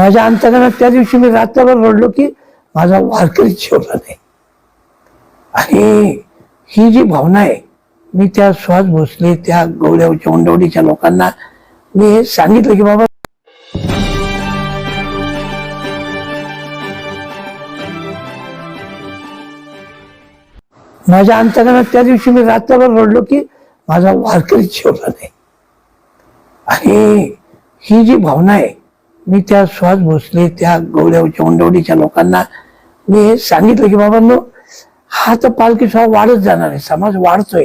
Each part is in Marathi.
माझ्या अंतकरणात त्या दिवशी मी रात्रभर रडलो की माझा वारकरी जेवला नाही. आणि ही जी भावना आहे मी त्या सुहास भोसले त्या गवड्याच्या उंडवडीच्या लोकांना मी हे सांगितलं की बाबा माझ्या अंतकरणात त्या दिवशी मी रात्रभर रडलो की माझा वारकरी जेवला नाही. आणि ही जी भावना आहे मी त्या श्वास भोसले त्या गवड्याच्या उंडवडीच्या लोकांना मी हे सांगितलं की बाबांनो हा तर पालखी सोहळा वाढत जाणार आहे. समाज वाढतोय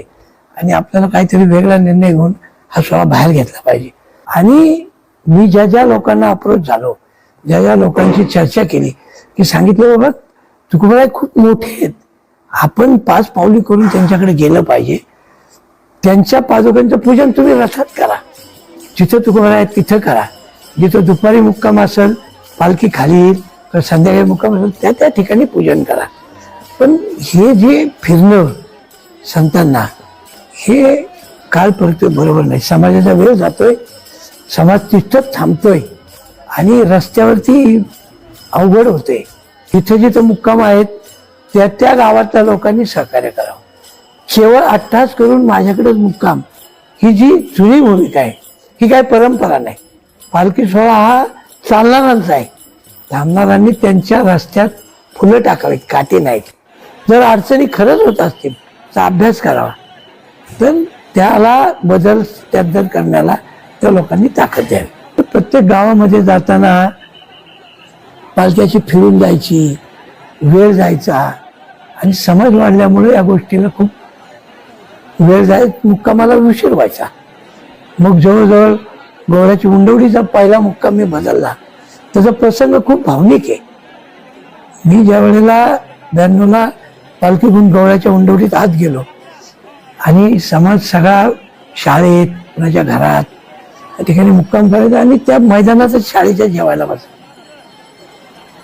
आणि आपल्याला काहीतरी वेगळा निर्णय घेऊन हा सोहळा बाहेर घेतला पाहिजे. आणि मी ज्या ज्या लोकांना अप्रोच झालो ज्या ज्या लोकांशी चर्चा केली की सांगितलं बाबा तुकोबाई खूप मोठे आहेत. आपण पाच पावली करून त्यांच्याकडे गेलं पाहिजे. त्यांच्या पादुकांचं पूजन तुम्ही रथात करा. जिथं तुकोबाई आहेत तिथं करा. जिथं दुपारी मुक्काम असेल पालखी खाली येईल तर संध्याकाळी मुक्काम असेल त्या त्या ठिकाणी पूजन करा. पण हे जे फिरणं संतांना हे काळ परतोय बरोबर नाही. समाजाचा वेळ जातोय समाज तिथंच थांबतोय आणि रस्त्यावरती अवघड होते तिथं जिथं मुक्काम आहेत त्या त्या गावातल्या लोकांनी सहकार्य करावं. केवळ अठ्ठास करून माझ्याकडेच मुक्काम ही जी जुनी भूमिका आहे ही काय परंपरा नाही. पालखी सोहळा हा चालणारांचा आहे. थांबणाऱ्यांनी त्यांच्या रस्त्यात फुलं टाकावीत काटे नाहीत. जर अडचणी खरंच होत असतील तर अभ्यास करावा. तर त्याला बदल त्यात करण्याला त्या लोकांनी ताकद द्यावी. प्रत्येक गावामध्ये जाताना पालख्याची फिरून जायची वेळ जायचा आणि समाज वाढल्यामुळे या गोष्टीला खूप वेळ जाय मुक्कामाला उशीर व्हायचा. मग जवळजवळ गोव्याची उंडवडीचा पहिला मुक्काम मी बदलला त्याचा प्रसंग खूप भावनिक आहे. मी ज्या वेळेला ब्याण्णवला पालखीहून घेऊन गवळ्याच्या उंडवडीत आत गेलो आणि समाज सगळा शाळेत कुणाच्या घरात त्या ठिकाणी मुक्काम करायचा आणि त्या मैदानातच शाळेच्या जेवायला बस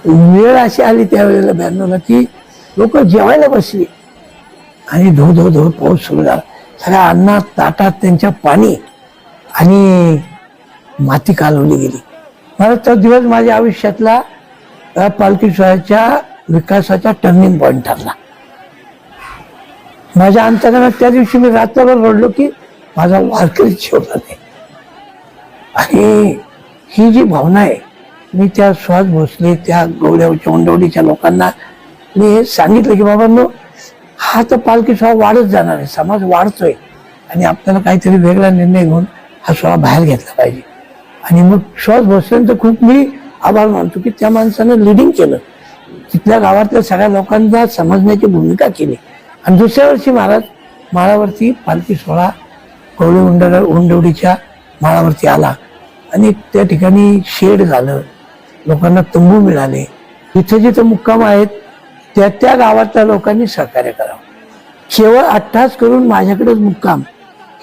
वेळ अशी आली त्यावेळेला ब्याण्णवला की लोक जेवायला बसली. आणि धो धो धो पाऊस सुरू झाला. सगळ्या अन्नात ताटात त्यांच्या पाणी आणि माती कालवली गेली. मला तो दिवस माझ्या आयुष्यातला या पालखी सोहळ्याच्या विकासाचा टर्निंग पॉईंट ठरला. माझ्या अंतकरणात त्या दिवशी मी रात्रभर रडलो की माझा वारकरी शेवला नाही. आणि ही जी भावना आहे मी त्या सुहास भोसले त्या गवड्याच्या उंडवडीच्या लोकांना मी हे सांगितलं की बाबांनो हा तर पालखी सोहळा वाढत जाणार आहे. समाज वाढतोय आणि आपल्याला काहीतरी वेगळा निर्णय घेऊन हा सोहळा बाहेर घेतला पाहिजे. आणि मग श्वास भोसलेंचं खूप मी आभार मानतो की त्या माणसानं लिडिंग केलं. तिथल्या गावातल्या सगळ्या लोकांना समजण्याची भूमिका केली. आणि दुसऱ्या वर्षी महाराज माळावरती पालखी सोहळा कवळी उंड उंडवडीच्या माळावरती आला. आणि त्या ठिकाणी शेड झालं. लोकांना तंबू मिळाले. तिथं जिथं मुक्काम आहेत त्या त्या गावातल्या लोकांनी सहकार्य करावं. केवळ अठ्ठास करून माझ्याकडेच मुक्काम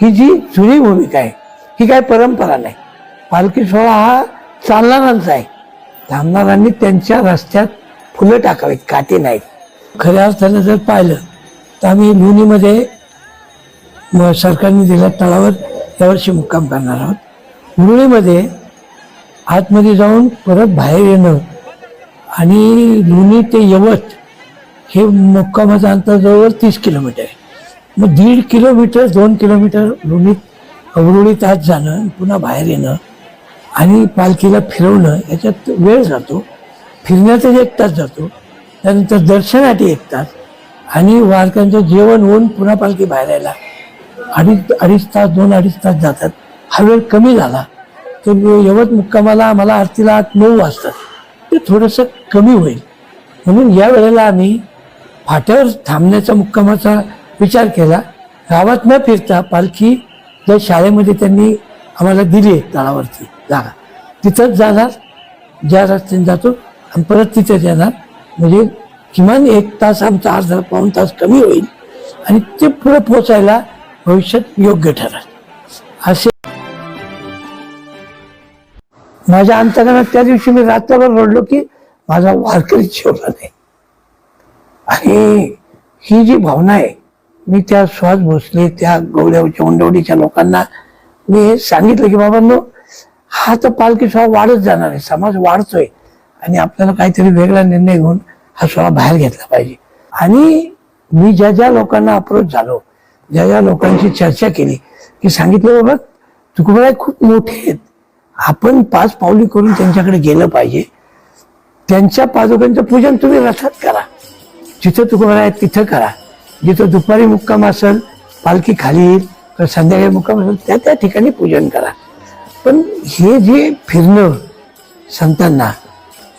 ही जी जुनी भूमिका आहे ही काय परंपरा नाही. पालखी सोहळा हा चालणारांचा आहे. थांबणाऱ्यांनी त्यांच्या रस्त्यात फुलं टाकावीत काटे नाहीत. खऱ्या अर्थानं जर पाहिलं तर आम्ही लोणीमध्ये सरकारने दिल्या तळावर यावर्षी मुक्काम करणार आहोत. लोणीमध्ये आतमध्ये जाऊन परत बाहेर येणं आणि लोणी ते यवत हे मुक्कामाचं अंतर जवळ तीस किलोमीटर आहे. मग दीड किलोमीटर दोन किलोमीटर लोणीत अवरोळीत आत जाणं पुन्हा बाहेर येणं आणि पालखीला फिरवणं याच्यात वेळ जातो. फिरण्यातच एक तास जातो. त्यानंतर दर्शनासाठी एक तास. आणि वारकांचं जेवण होऊन पुन्हा पालखी बाहेर यायला अडीच अडीच तास दोन अडीच तास जातात. हा वेळ कमी झाला. तर यवत मुक्कामाला आम्हाला आरतीला आठ नऊ वाजतात. ते थोडंसं कमी होईल. म्हणून या वेळेला आम्ही फाट्यावर थांबण्याचा मुक्कामाचा विचार केला. गावात न फिरता पालखी जर शाळेमध्ये त्यांनी आम्हाला दिली आहे तळावरती जागा तिथंच जाणार ज्या रस्त्याने जातो आणि परत तिथेच येणार म्हणजे किमान एक तास आमचा अर्धा पाऊन तास कमी होईल आणि ते पुढे पोचायला भविष्यात योग्य ठरेल. असे माझ्या अंतकरणात त्या दिवशी मी रात्रभर रडलो की माझा वारकरी शेवला नाही. आणि ही जी भावना आहे मी त्या श्वास भोसले त्या गवड्या उंडवडीच्या लोकांना मी हे सांगितलं की बाबांनो हा तर पालखी सोहळा वाढत जाणार आहे. समाज वाढतोय. आणि आपल्याला काहीतरी वेगळा निर्णय घेऊन हा सोहळा बाहेर घेतला पाहिजे. आणि मी ज्या ज्या लोकांना अप्रोच झालो ज्या ज्या लोकांची चर्चा केली की सांगितलं बाबा तुकोबाई खूप मोठे आहेत. आपण पाच पावली करून त्यांच्याकडे गेलं पाहिजे. त्यांच्या पादुकांचं पूजन तुम्ही रथात करा. जिथं तुकोबाई आहेत तिथं करा. जिथं दुपारी मुक्काम असेल पालखी खाली येईल तर संध्याकाळी मुक्काम असेल त्या त्या ठिकाणी पूजन करा. पण हे जे फिरणं संतांना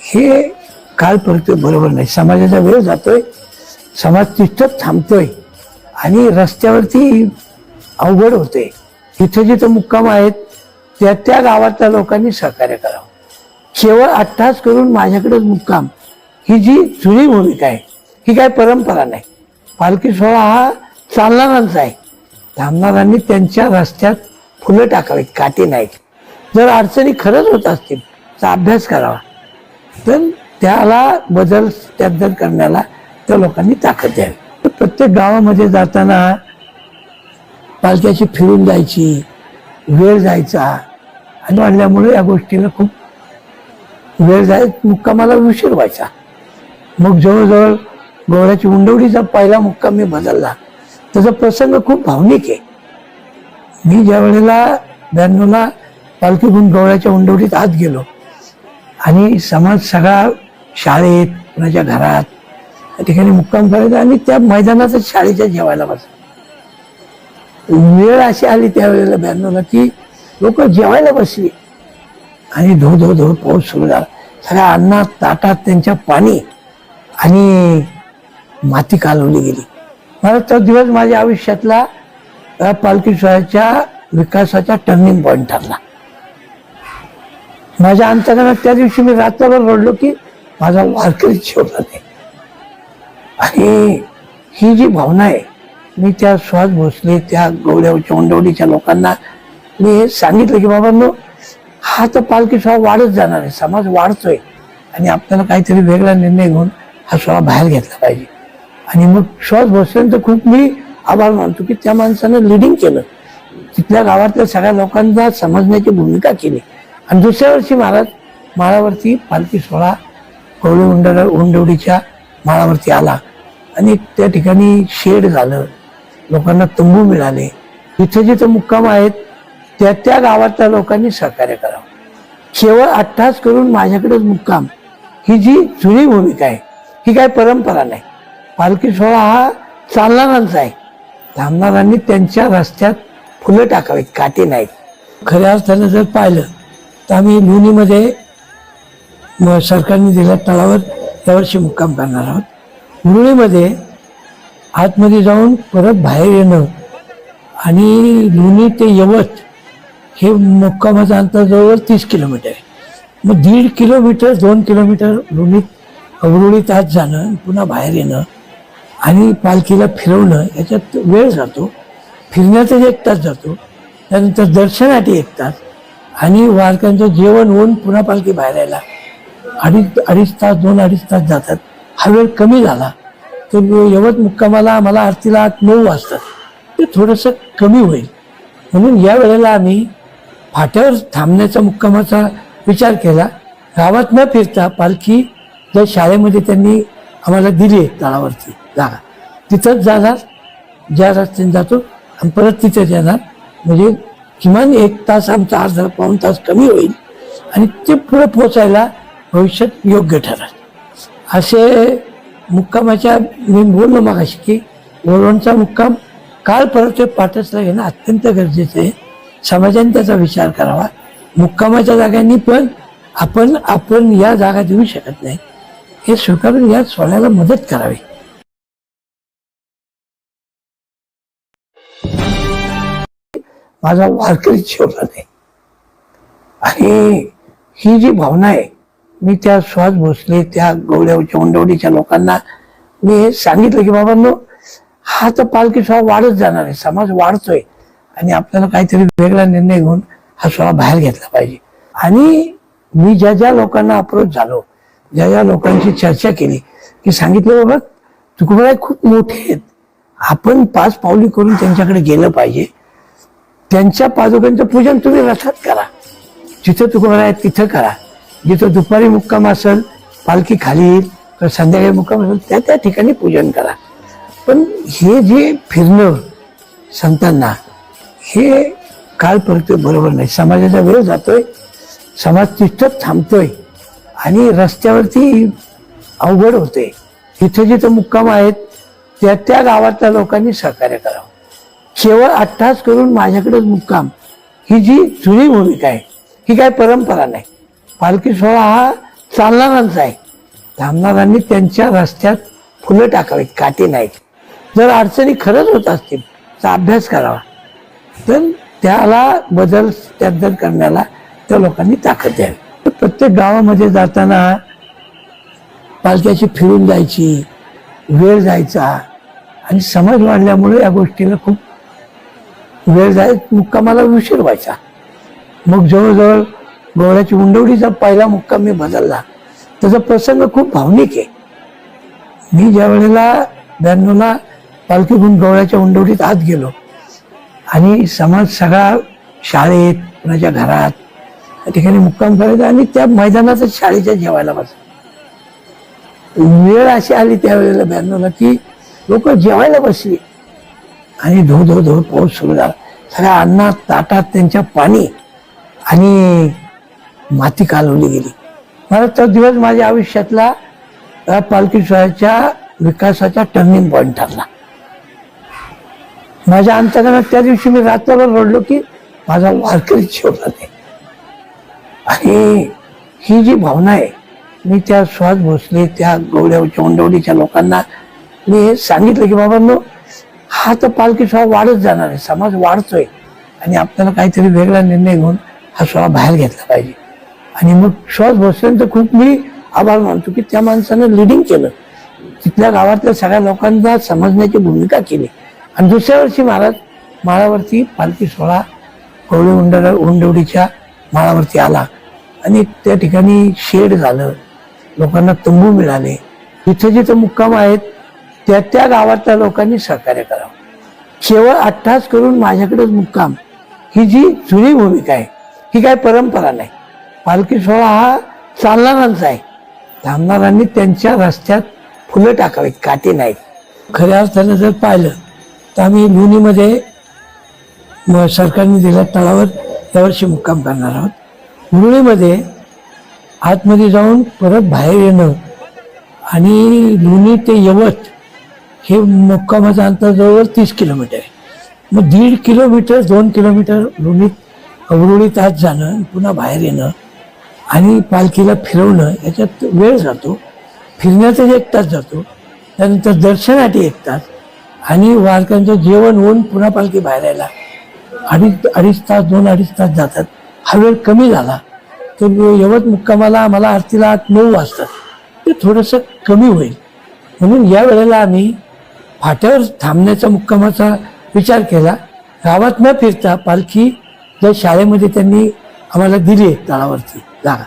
हे काळ परतोय बरोबर नाही. समाजाचा वेळ जातोय समाज तिथंच थांबतोय आणि रस्त्यावरती अवघड होते तिथं जिथं मुक्काम आहेत त्या त्या गावातल्या लोकांनी सहकार्य करावं. केवळ अट्टास करून माझ्याकडेच मुक्काम ही जी जुनी भूमिका आहे ही काय परंपरा नाही. पालखी सोहळा हा चालणारांचा आहे. थांबणाऱ्यांनी त्यांच्या रस्त्यात फुलं टाकावीत काटे नाहीत. जर अडचणी खरंच होत असतील तर अभ्यास करावा. तर त्याला बदल त्याबद्दल करण्याला त्या लोकांनी ताकद द्यावी. तर प्रत्येक गावामध्ये जाताना पालख्याची फिरून जायची वेळ जायचा. आणि वाढल्यामुळे या गोष्टीला खूप वेळ जाय मुक्कामाला उशीर व्हायचा. मग जवळजवळ गोळ्याची उंडवडीचा पहिला मुक्काम मी बदलला. त्याचा प्रसंग खूप भावनिक आहे. मी ज्या वेळेला ब्याण्णवला पालखी घेऊन गवळ्याच्या उंडवडीत आत गेलो. आणि समाज सगळा शाळेत कुणाच्या घरात त्या ठिकाणी मुक्काम करायचा आणि त्या मैदानातच शाळेच्या जेवायला बस वेळ अशी आली त्यावेळेला ब्याण्णवला की लोक जेवायला बसली. आणि धो धो धो पाऊस सुरू झाला. सगळ्या अन्नात ताटात त्यांच्या पाणी आणि माती कालवली गेली. मला तो दिवस माझ्या आयुष्यातला पालखी सोहळ्याच्या विकासाचा टर्निंग पॉईंट ठरला. माझ्या अंतकरणात त्या दिवशी मी रात्रभर रडलो की माझा वारकरी ठेवला नाही. आणि ही जी भावना आहे मी त्या श्वास भोसले त्या गवड्या चोंडवडीच्या लोकांना मी हे सांगितलं की बाबांनो हा तर पालखी सोहळा वाढत जाणार आहे समाज वाढतोय आणि आपल्याला काहीतरी वेगळा निर्णय घेऊन हा सोहळा बाहेर घेतला पाहिजे. आणि मग सुहास भोसलेंचं खूप मी आभार मानतो की त्या माणसानं लिडिंग केलं. तिथल्या गावातल्या सगळ्या लोकांना समजण्याची भूमिका केली. आणि दुसऱ्या वर्षी महाराज माळावरती पालखी सोळा कवळी उंड उंडवडीच्या माळावरती आला. आणि त्या ठिकाणी शेड झालं. लोकांना तंबू मिळाले. इथं जिथं मुक्काम आहेत त्या त्या गावातल्या लोकांनी सहकार्य करावं. केवळ अठ्ठास करून माझ्याकडेच मुक्काम. ही जी जुनी भूमिका आहे ही काय परंपरा नाही. पालखी सोहळा हा चालणारांचा आहे. थांबणाऱ्यांनी त्यांच्या रस्त्यात फुलं टाकावीत काटे नाहीत. खऱ्या अर्थानं जर पाहिलं तर आम्ही लोणीमध्ये सरकारने दिल्या तळावर यावर्षी मुक्काम करणार आहोत. मुरळीमध्ये आतमध्ये जाऊन परत बाहेर येणं आणि लोणी ते यवत हे मुक्कामाचं अंतर जवळ तीस किलोमीटर आहे. मग दीड किलोमीटर दोन किलोमीटर लोणीत अवरुळीत आत जाणं पुन्हा बाहेर येणं आणि पालखीला फिरवणं याच्यात वेळ जातो. फिरण्यातच एक तास जातो. त्यानंतर दर्शनासाठी एक तास. आणि वारकऱ्यांचं जेवण होऊन पुन्हा पालखी बाहेर यायला. अडीच अडीच तास दोन अडीच तास जातात. हा वेळ कमी झाला. तर यवत मुक्कामाला आम्हाला आरतीला आठ नऊ वाजतात. ते थोडंसं कमी होईल. म्हणून या वेळेला आम्ही फाट्यावर थांबण्याचा मुक्कामाचा विचार केला. गावात न फिरता पालखी ज्या शाळेमध्ये त्यांनी आम्हाला दिली आहे तळावरती जागा. तिथंच जाणार. ज्या रस्त्याने जातो आणि परत तिथेच येणार. म्हणजे किमान एक तास आमचा अर्धा पाऊन तास कमी होईल आणि ते पुढे पोचायला भविष्यात योग्य ठरेल. असे मुक्कामाच्या मी बोललो मागाशी की वरवणचा मुक्काम काळ परत पाठसला घेणं अत्यंत गरजेचं आहे. समाजाने त्याचा विचार करावा. मुक्कामाच्या जागांनी पण आपण आपण या जागा देऊ शकत नाही. हे स्वीकारून या सोहळ्याला मदत करावी. माझा वारकरी शेवला नाही. आणि ही जी भावना आहे मी त्या सुहास भोसले त्या गवड्याच्या उंडवडीच्या लोकांना मी हे सांगितलं की बाबांनो हा तर पालखी सोहळा वाढत जाणार आहे. समाज वाढतोय आणि आपल्याला काहीतरी वेगळा निर्णय घेऊन हा सोहळा बाहेर घेतला पाहिजे. आणि मी ज्या ज्या लोकांना अप्रोच झालो ज्या ज्या लोकांची चर्चा केली की सांगितलं बाबा तुकोबाई खूप मोठे आहेत. आपण पाच पावली करून त्यांच्याकडे गेलं पाहिजे. त्यांच्या पादुकांचं पूजन तुम्ही रथात करा. जिथं तुकोबाई आहेत तिथं करा. जिथं दुपारी मुक्काम असेल पालखी खाली येईल तर संध्याकाळी मुक्काम असेल त्या त्या ठिकाणी पूजन करा. पण हे जे फिरणं संतांना हे काळ परतोय बरोबर नाही. समाजाचा वेळ जातोय समाज तिथंच थांबतोय आणि रस्त्यावरती अवघड होते तिथं जिथं मुक्काम आहेत त्या त्या गावातल्या लोकांनी सहकार्य करावं. केवळ अट्टास करून माझ्याकडेच मुक्काम. ही जी जुनी भूमिका आहे ही काय परंपरा नाही. पालखी सोहळा हा चालणारांचा आहे. थांबणाऱ्यांनी त्यांच्या रस्त्यात फुलं टाकावीत काटे नाहीत. जर अडचणी खरंच होत असतील तर अभ्यास करावा. तर त्याला बदल त्यात करण्याला त्या लोकांनी ताकद द्यावी. प्रत्येक गावामध्ये जाताना पालख्याची फिरून जायची वेळ जायचा आणि समज वाढल्यामुळे या गोष्टीला खूप वेळ जाय मुक्कामाला उशीर व्हायचा. मग जवळजवळ गोवळ्याची उंडवडीचा पहिला मुक्काम मी बदलला त्याचा प्रसंग खूप भावनिक आहे. मी ज्या वेळेला ब्याण्णवला पालखी घेऊन गवळ्याच्या उंडवडीत आत गेलो आणि समाज सगळा शाळेत कुणाच्या घरात त्या ठिकाणी मुक्काम करायचा आणि त्या मैदानातच शाळेच्या जेवायला बस वेळ अशी आली त्यावेळेला ब्याण्णवला की लोक जेवायला बसली. आणि धो धो धो पाऊस सुरू झाला. सगळ्या अन्नात ताटात त्यांच्या पाणी आणि माती कालवली गेली. मला तो दिवस माझ्या आयुष्यातला या पालखी सोहळ्याच्या विकासाचा टर्निंग पॉईंट ठरला. माझ्या अंतर्गत त्या दिवशी मी रात्रभर रडलो की माझा वारकरी शेवला नाही. आणि ही जी भावना आहे मी त्या सुहास भोसले त्या गवड्या चोंडवडीच्या लोकांना मी हे सांगितलं की बाबांनो हा तर पालखी सोहळा वाढत जाणार आहे. समाज वाढतोय. आणि आपल्याला काहीतरी वेगळा निर्णय घेऊन हा सोहळा बाहेर घेतला पाहिजे. आणि मग सुहास भोसलेंचं खूप मी आभार मानतो की त्या माणसानं लिडिंग केलं. तिथल्या गावातल्या सगळ्या लोकांना समजण्याची भूमिका केली. आणि दुसऱ्या वर्षी महाराज माळावरती पालखी सोहळा कवळे उंडा उंडवडीच्या माळावरती आला. आणि त्या ठिकाणी शेड झालं. लोकांना तंबू मिळाले. जिथं जिथं मुक्काम आहेत त्या त्या गावातल्या लोकांनी सहकार्य करावं. केवळ अठ्ठास करून माझ्याकडेच मुक्काम. ही जी जुनी भूमिका आहे ही काय परंपरा नाही. पालखी सोहळा हा चालणारांचा आहे. थांबणाऱ्यांनी त्यांच्या रस्त्यात फुलं टाकावीत काटे नाहीत. खऱ्या अर्थानं जर पाहिलं तर आम्ही लोणीमध्ये सरकारने दिल्या तळावर यावर्षी मुक्काम करणार आहोत. लोणीमध्ये आतमध्ये जाऊन परत बाहेर येणं आणि लोणी ते यवत हे मुक्कामाचं अंतर जवळ तीस किलोमीटर आहे. मग दीड किलोमीटर दोन किलोमीटर लोणीत अवरोळीत आत जाणं पुन्हा बाहेर येणं आणि पालखीला फिरवणं याच्यात वेळ जातो. फिरण्यातच एक तास जातो. त्यानंतर दर्शनासाठी एक तास. आणि वारकऱ्यांचं जेवण होऊन पुन्हा पालखी बाहेर यायला अडीच अडीच तास दोन अडीच तास जातात. हा वेळ कमी झाला. तर यवत मुक्कामाला आम्हाला आरतीला आत नऊ वाजतात. ते थोडंसं कमी होईल. म्हणून या वेळेला आम्ही फाट्यावर थांबण्याचा मुक्कामाचा विचार केला. गावात न फिरता पालखी ज्या शाळेमध्ये त्यांनी आम्हाला दिली आहे तळावरती जागा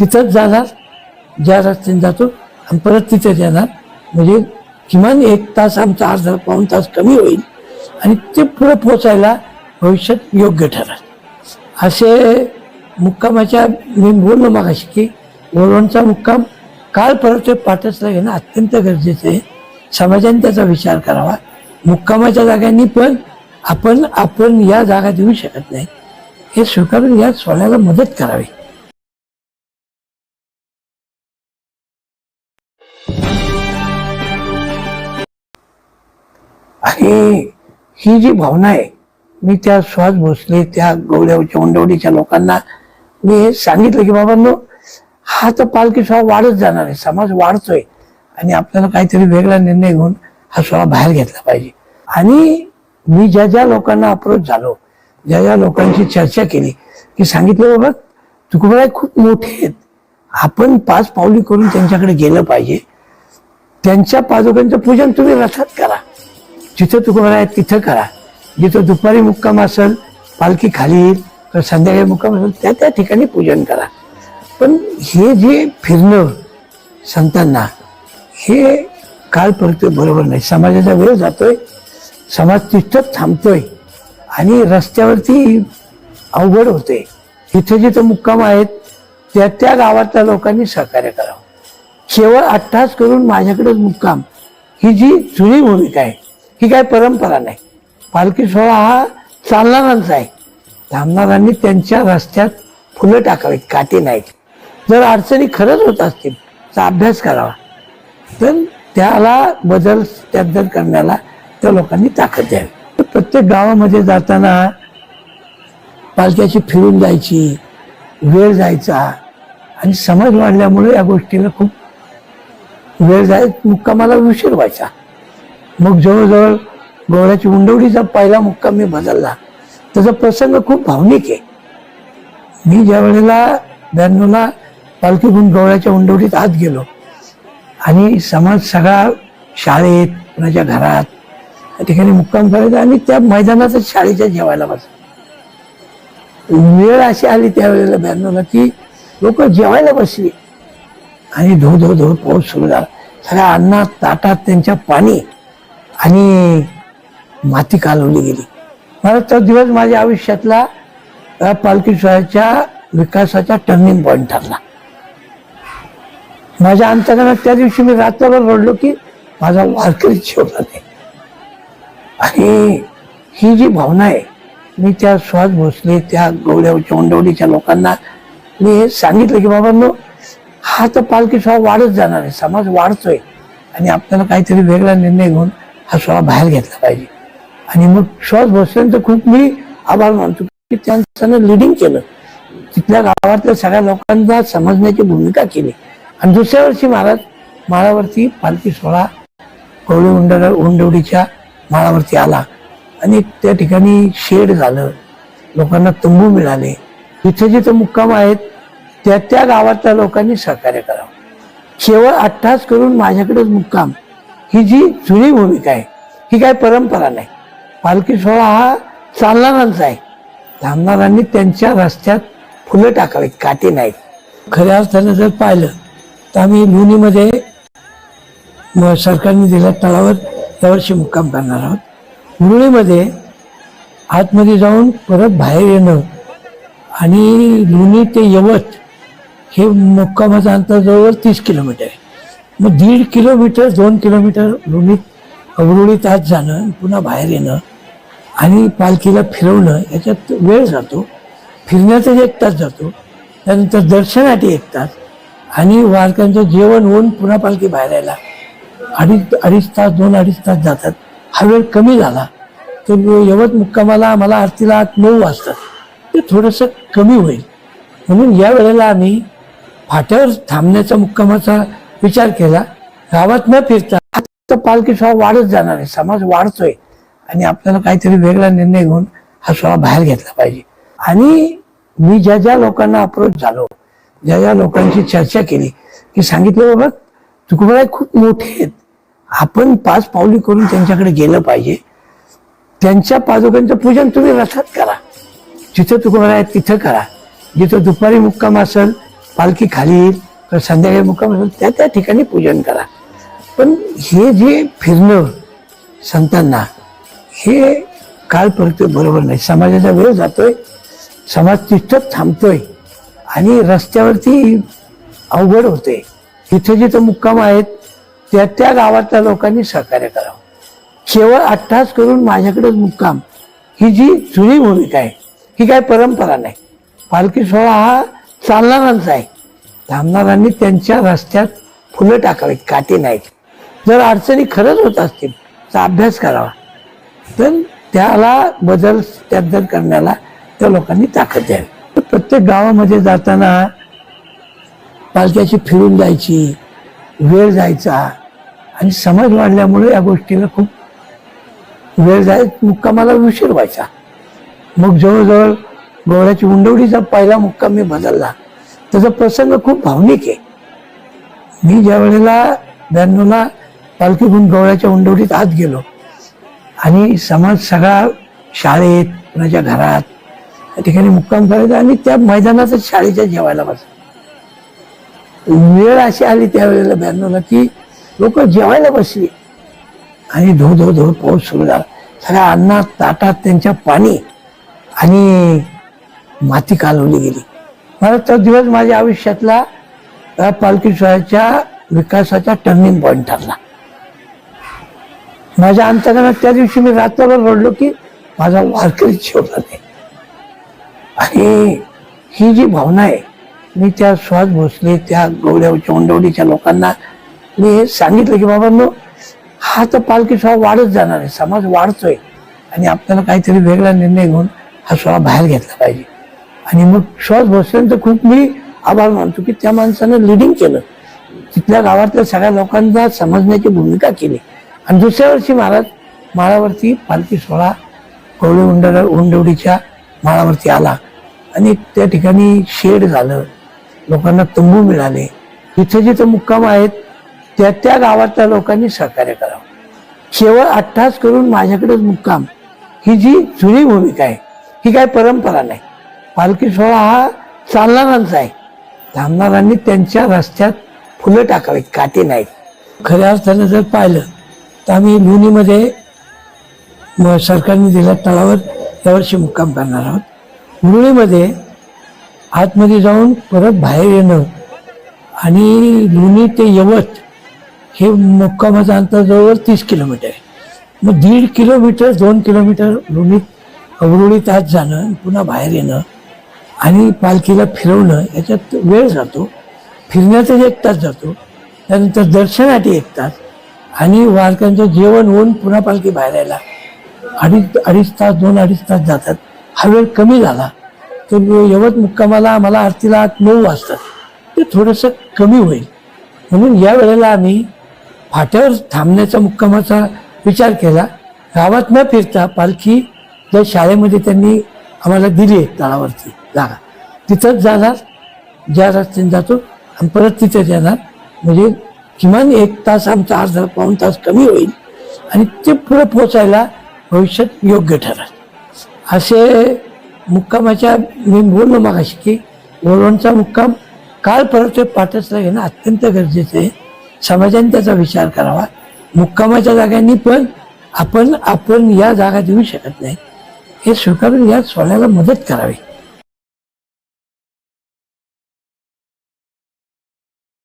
तिथंच जाणार. ज्या रस्त्याने जातो आणि परत तिथेच येणार म्हणजे किमान एक तास आमचा अर्धा पाऊन तास कमी होईल आणि ते पुढं पोचायला भविष्यात योग्य ठरेल. असे मुक्कामाच्या मी बोललो मागाशी की वळवणचा मुक्काम काळ परत पाटसला घेणं अत्यंत गरजेचं आहे. समाजाने त्याचा विचार करावा. मुक्कामाच्या जागांनी पण आपण आपण या जागा देऊ शकत नाही. हे स्वीकारून या सोहळ्याला मदत करावी. आणि ही जी भावना आहे मी त्या श्वास भोसले त्या गवड्या उंडवडीच्या लोकांना मी हे सांगितलं की बाबांनो हा तर पालखी सोहळा वाढत जाणार आहे. समाज वाढतोय. आणि आपल्याला काहीतरी वेगळा निर्णय घेऊन हा सोहळा बाहेर घेतला पाहिजे. आणि मी ज्या ज्या लोकांना अप्रोच झालो ज्या ज्या लोकांची चर्चा केली की सांगितलं बाबा तुकोबाई खूप मोठे आहेत. आपण पाच पावली करून त्यांच्याकडे गेलं पाहिजे. त्यांच्या पादुकांचं पूजन तुम्ही रथात करा. जिथं तुकोबारा आहे तिथं करा. जिथं दुपारी मुक्काम असेल पालखी खाली येईल तर संध्याकाळी मुक्काम असेल त्या त्या ठिकाणी पूजन करा. पण हे जे फिरणं संतांना हे कालपर्यंत बरोबर नाही. समाजाचा वेळ जातोय समाज तिथंच थांबतोय आणि रस्त्यावरती अवघड होते जिथे जिथं मुक्काम आहेत त्या त्या गावातल्या लोकांनी सहकार्य करावं. केवळ अट्टास करून माझ्याकडेच मुक्काम ही जी जुनी भूमिका आहे ही काय परंपरा नाही. पालखी सोहळा हा चालणारांचा आहे. थांबणारांनी त्यांच्या रस्त्यात फुलं टाकावीत काटे नाहीत. जर अडचणी खरंच होत असतील तर अभ्यास करावा. तर त्याला बदल त्याबद्दल करण्याला त्या लोकांनी ताकद द्यावी. प्रत्येक गावामध्ये जाताना पालख्याची फिरून जायची वेळ जायचा आणि समज वाढल्यामुळे या गोष्टीला खूप वेळ जाय मुक्कामाला उशीर व्हायचा. मग जवळजवळ गोवळ्याची उंडवडीचा पहिला मुक्काम मी बदलला. त्याचा प्रसंग खूप भावनिक आहे. मी ज्या वेळेला ब्याण्णवला पालखी घेऊन गवळ्याच्या उंडवडीत आत गेलो आणि समाज सगळा शाळेत कुणाच्या घरात त्या ठिकाणी मुक्काम करायचा आणि त्या मैदानातच शाळेच्या जेवायला बस वेळ अशी आली त्यावेळेला ब्याण्णवला की लोक जेवायला बसली. आणि धो धो धो पाऊस सुरू झाला. सगळ्या अन्नात ताटात त्यांच्या पाणी आणि माती कालवली गेली. मला तो दिवस माझ्या आयुष्यातला या पालखी सोहळ्याच्या विकासाचा टर्निंग पॉईंट ठरला. माझ्या अंतकरणात त्या दिवशी मी रात्रभर रडलो की माझा वारकरी ठेवला नाही. आणि ही जी भावना आहे मी त्या श्वास भोसले त्या गवड्या चोंडवडीच्या लोकांना मी हे सांगितलं की बाबांनो हा तर पालखी सोहळा वाढत जाणार आहे समाज वाढतोय आणि आपल्याला काहीतरी वेगळा निर्णय घेऊन हा सोहळा बाहेर घेतला पाहिजे. आणि मग श्वास भोसलेंचं खूप मी आभार मानतो की त्यांचं लिडिंग केलं. तिथल्या गावातल्या सगळ्या लोकांना समजण्याची भूमिका केली. आणि दुसऱ्या वर्षी महाराज माळावरती पालखी सोहळा कवळी उंड उंडवडीच्या माळावरती आला. आणि त्या ठिकाणी शेड झालं. लोकांना तंबू मिळाले. जिथे जिथे मुक्काम आहेत त्या त्या गावातल्या लोकांनी सहकार्य करावं. केवळ अठ्ठास करून माझ्याकडेच मुक्काम. ही जी जुनी भूमिका आहे ही काय परंपरा नाही. पालखी सोहळा हा चालणारांचा आहे. थांबणाऱ्यांनी त्यांच्या रस्त्यात फुलं टाकावीत काटे नाहीत. खऱ्या अर्थानं जर पाहिलं तर आम्ही लोणीमध्ये म- सरकारने दिल्या तळावर यावर्षी मुक्काम करणार आहोत. मुरळीमध्ये आतमध्ये जाऊन परत बाहेर येणं आणि लोणी ते यवत हे मुक्कामाचं अंतर जवळ तीस किलोमीटर आहे. मग दीड किलोमीटर दोन किलोमीटर लोणीत अवरोळीत आत जाणं पुन्हा बाहेर येणं आणि पालखीला फिरवणं याच्यात वेळ जातो. फिरण्यातच एक तास जातो. त्यानंतर दर्शनासाठी एक तास. आणि वारकऱ्यांचं जेवण होऊन पुन्हा पालखी बाहेर यायला. अडीच अडीच तास दोन अडीच तास जातात. हा वेळ कमी झाला. तर यवत मुक्कामाला आम्हाला आरतीला नऊ वाजतात. ते थोडंसं कमी होईल. म्हणून या वेळेला आम्ही फाट्यावर थांबण्याचा मुक्कामाचा विचार केला. गावात न फिरता आता पालखी सोहळा वाढत जाणार आहे. समाज वाढतोय. आणि आपल्याला काहीतरी वेगळा निर्णय घेऊन हा सोहळा बाहेर घेतला पाहिजे. आणि मी ज्या ज्या लोकांना अप्रोच झालो ज्या ज्या लोकांची चर्चा केली की सांगितलं बाबा तुकोबाराय खूप मोठे आहेत. आपण पाच पावली करून त्यांच्याकडे गेलं पाहिजे. त्यांच्या पादुकांचं पूजन तुम्ही रथात करा. जिथं तुकोबाराय आहेत तिथं करा. जिथं दुपारी मुक्काम असेल पालखी खाली येईल तर संध्याकाळी मुक्काम असेल त्या त्या ठिकाणी पूजन करा. पण हे जे फिरणं संतांना हे काळ परत बरोबर नाही. समाजाचा वेळ जातोय. समाज तिथंच थांबतोय. आणि रस्त्यावरती अवघड होते. इथे जिथं मुक्काम आहेत त्या त्या गावातल्या लोकांनी सहकार्य करावं. केवळ अठ्ठास करून माझ्याकडेच मुक्काम ही जी जुनी भूमिका आहे ही काय परंपरा नाही. पालखी सोहळा हा चालणारांचा आहे. धामणारांनी त्यांच्या रस्त्यात फुलं टाकावीत काटे नाहीत. जर अडचणी खरंच होत असतील तर अभ्यास करावा. तर त्याला बदल त्याबद्दल करण्याला त्या लोकांनी ताकद द्यावी. प्रत्येक गावामध्ये जाताना पालख्याची फिरून जायची वेळ जायचा. आणि समज वाढल्यामुळे या गोष्टीला खूप वेळ जाय मुक्कामाला उशीर व्हायचा. मग जवळजवळ गोवळ्याची उंडवडीचा पहिला मुक्काम मी बदलला. त्याचा प्रसंग खूप भावनिक आहे. मी ज्या वेळेला ब्याण्णवला पालखी घेऊन गवळ्याच्या उंडवडीत आत गेलो आणि समाज सगळा शाळेत कुणाच्या घरात त्या ठिकाणी मुक्काम करायचा आणि त्या मैदानातच शाळेच्या जेवायला बस. वेळ अशी आली त्यावेळेला ब्याण्णवला की लोक जेवायला बसली. आणि धो धो धो पाऊस सुरू झाला. सगळ्या अन्नात ताटात त्यांच्या पाणी आणि माती कालवली गेली. मला तो दिवस माझ्या आयुष्यातला या पालखी सोहळ्याच्या विकासाचा टर्निंग पॉईंट ठरला. माझ्या अंतकरणात त्या दिवशी मी रात्रभर रडलो की माझा वारकरी शेवला नाही. आणि ही जी भावना आहे मी त्या सुहास भोसले त्या गवड्या चोंडवडीच्या लोकांना मी हे सांगितलं की बाबा हा तर पालखी सोहळा वाढत जाणार आहे समाज वाढतोय आणि आपल्याला काहीतरी वेगळा निर्णय घेऊन हा सोहळा बाहेर घेतला पाहिजे. आणि मग सुहास भोसलेंचं खूप मी आभार मानतो की त्या माणसानं लिडिंग केलं. तिथल्या गावातल्या सगळ्या लोकांना समजण्याची भूमिका केली. आणि दुसऱ्या वर्षी महाराज माळावरती पालखी सोहळा कवळे उंड उंडवडीच्या माळावरती आला. आणि त्या ठिकाणी शेड झालं लोकांना तंबू मिळाले. तिथे जिथं मुक्काम आहेत त्या त्या गावातल्या लोकांनी सहकार्य करावं. केवळ अठ्ठास करून माझ्याकडेच मुक्काम. ही जी जुनी भूमिका आहे ही काय परंपरा नाही. पालखी सोहळा हा चालणारांचा आहे. थांबणाऱ्यांनी त्यांच्या रस्त्यात फुलं टाकावीत काटे नाहीत. खऱ्या अर्थानं जर पाहिलं तर आम्ही लोणीमध्ये सरकारने दिल्या तळावर यावर्षी मुक्काम करणार आहोत. मुरळीमध्ये आतमध्ये जाऊन परत बाहेर येणं आणि लोणी ते यवत हे मुक्कामाचं अंतर जवळ तीस किलोमीटर आहे. मग दीड किलोमीटर दोन किलोमीटर लोणीत अवरोळीत आत जाणं पुन्हा बाहेर येणं आणि पालखीला फिरवणं याच्यात वेळ जातो. फिरण्यातच एक तास जातो. त्यानंतर दर्शनासाठी एक तास आणि वारकांचं जेवण होऊन पुन्हा पालखी बाहेर यायला अडीच अडीच तास दोन अडीच तास जातात. हा वेळ कमी झाला. तर यवत मुक्कामाला आम्हाला आरतीला आत नऊ वाजतात. ते थोडंसं कमी होईल. म्हणून या वेळेला आम्ही फाट्यावर थांबण्याचा मुक्कामाचा विचार केला. गावात न फिरता पालखी ज्या शाळेमध्ये त्यांनी आम्हाला दिली आहे तळावरती जागा. तिथंच जाणार. ज्या रस्त्याने जातो आणि परत तिथेच येणार म्हणजे किमान एक तास आमचा अर्धा पाऊण तास कमी होईल. आणि ते पुढे पोचायला भविष्यात योग्य ठरेल. असे मुक्कामाच्या मी बोललो मागाशी की वळवणचा मुक्काम काळ परत पाठसला घेणं अत्यंत गरजेचं आहे. समाजाने त्याचा विचार करावा. मुक्कामाच्या जागांनी पण आपण आपण या जागा देऊ शकत नाही. हे स्वीकारून या सोन्याला मदत करावी.